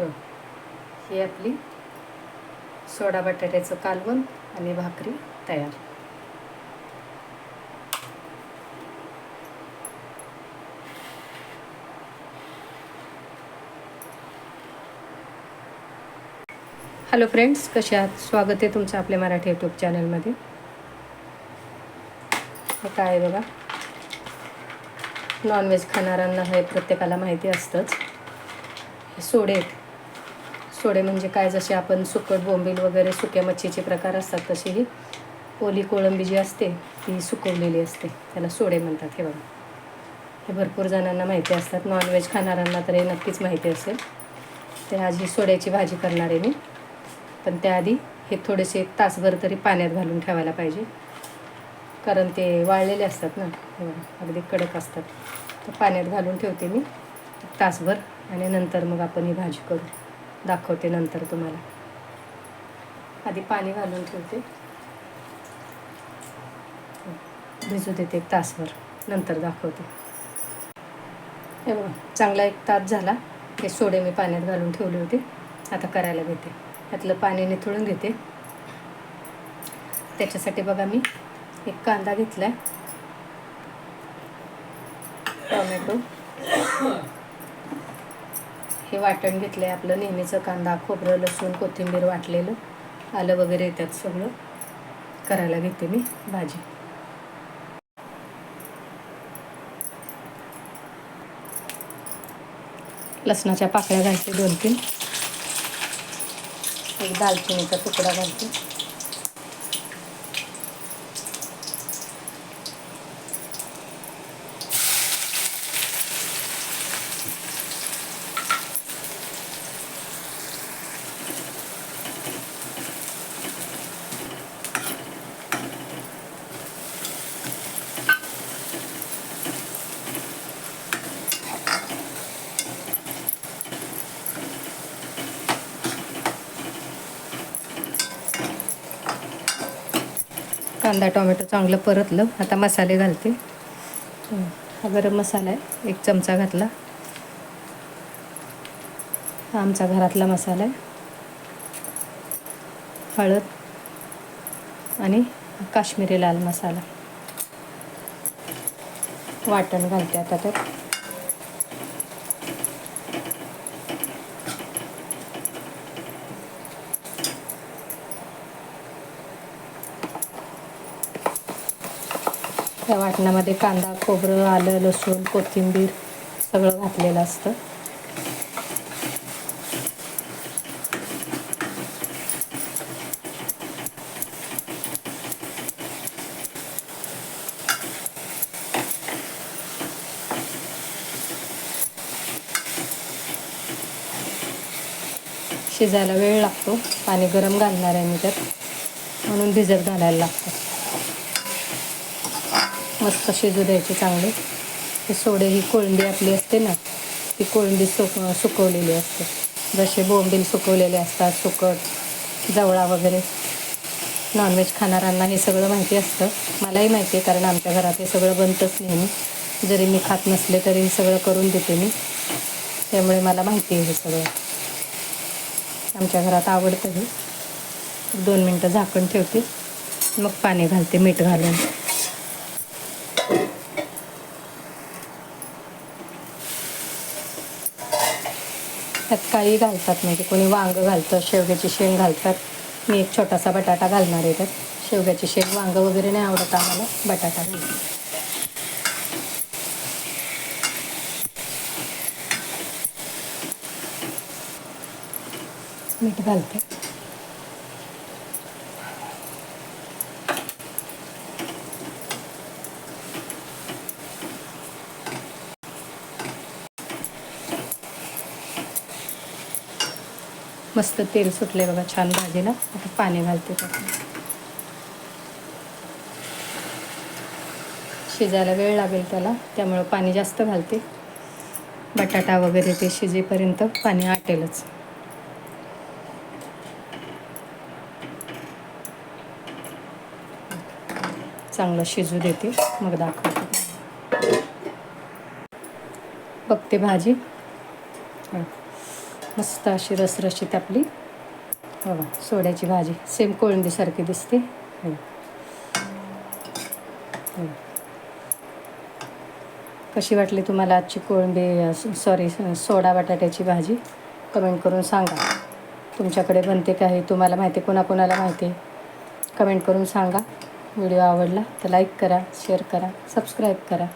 हे ही आपली सोडा बटाट्याचं कालवण आणि भाकरी तयार. हॅलो फ्रेंड्स कसे आहात? स्वागत आहे तुमचं आपल्या मराठी यूट्यूब चॅनलमध्ये हे काय आहे बघा. नॉनव्हेज खाणाऱ्यांना हे प्रत्येकाला माहिती असतंच. हे सोडे आहेत. सोडे म्हणजे काय जसे आपण सुकट बोंबील वगैरे सुक्या मच्छीचे प्रकार असतात तशी ही ओली कोळंबी जी असते ती सुकवलेली असते. त्याला सोडे म्हणतात हे बघा. हे भरपूर जणांना माहिती असतात. नॉनव्हेज खाणाऱ्यांना तर हे नक्कीच माहिती असेल. ते आज ही सोड्याची भाजी करणार आहे मी. पण त्याआधी हे थोडेसे तासभर तरी पाण्यात घालून ठेवायला पाहिजे. कारण ते वाळलेले असतात ना. हे बघा, अगदी कडक असतात. तर पाण्यात घालून ठेवते मी. तासभर आणि नंतर मग आपण ही भाजी करू. दाखवते नंतर तुम्हाला. आधी पाणी घालून ठेवते. भिजू देते एक तासभर. नंतर दाखवते. हे बघा चांगला एक तास झाला. हे सोडे मी पाण्यात घालून ठेवले होते. आता करायला घेते. त्यातलं पाणी निथळून घेते. त्याच्यासाठी बघा मी एक कांदा घेतला आहे टोमॅटो. हे वाटण घेतलं आहे आपलं नेहमीचं कांदा खोबरं लसूण कोथिंबीर वाटलेलं. आलं वगैरे येतात सगळं. करायला घेते मी भाजी. लसणाच्या पाकळ्या घालते दोन तीन एक दालचिनीचा तुकडा घालते. कांदा टोमॅटो चांगलं परतलं. आता मसाले घालते. हा गरम मसाला आहे. एक चमचा घातला. हा आमचा घरातला मसाला आहे. हळद आणि काश्मीरी लाल मसाला. वाटण घालते आता तर. त्या वाटणामध्ये कांदा खोबरं आलं लसूण कोथिंबीर सगळं घातलेलं असतं. शिजायला वेळ लागतो. पाणी गरम घालणार आहे मी त्यात म्हणून भिजत घालायला लागतं. मस्त शिजू द्यायचे चांगले. हे सोडे ही कोळंबी आपली असते ना ती कोळंबी सुक सुकवलेली असते. जसे बोंबील सुकवलेले असतात सुकट जवळा वगैरे. नॉनव्हेज खाणाऱ्यांना हे सगळं माहिती असतं. मलाही माहिती आहे कारण आमच्या घरात हे सगळं बनतंच नेहमी. जरी मी खात नसले तरी हे सगळं करून देते मी. त्यामुळे मला माहिती आहे हे सगळं. आमच्या घरात आवडतं हे. दोन मिनटं झाकण ठेवते. मग पाणी घालते मीठ घालून. त्यात काही घालतात. म्हणजे कोणी वांग घालतं शेवग्याची शेंग घालतात. मी एक छोटासा बटाटा घालणार आहे त्यात. शेवग्याची शेंग वांग वगैरे नाही आवडत आम्हाला बटाटा घालतो मीठ घालते. मस्त तेल सुटले बघा छान भाजीला. आता पाणी घालते शिजायला वेळ लागेल त्याला त्यामुळं पाणी जास्त घालते. बटाटा वगैरे ते शिजेपर्यंत पाणी आटेलच. चांगलं शिजू देते मग दाखवते. बघते भाजी. मस्त अशी रसरशीत आपली. हो बघा सोड्याची भाजी. सेम कोळंबीसारखी दिसते. हो. हो. कशी वाटली तुम्हाला आजची कोळंबी सॉरी सोडा बटाट्याची भाजी? कमेंट करून सांगा. तुमच्याकडे बनते का हे? तुम्हाला माहिती कोणाकोणाला माहिती आहे? कमेंट करून सांगा. व्हिडिओ आवडला तर लाईक करा शेअर करा सबस्क्राईब करा.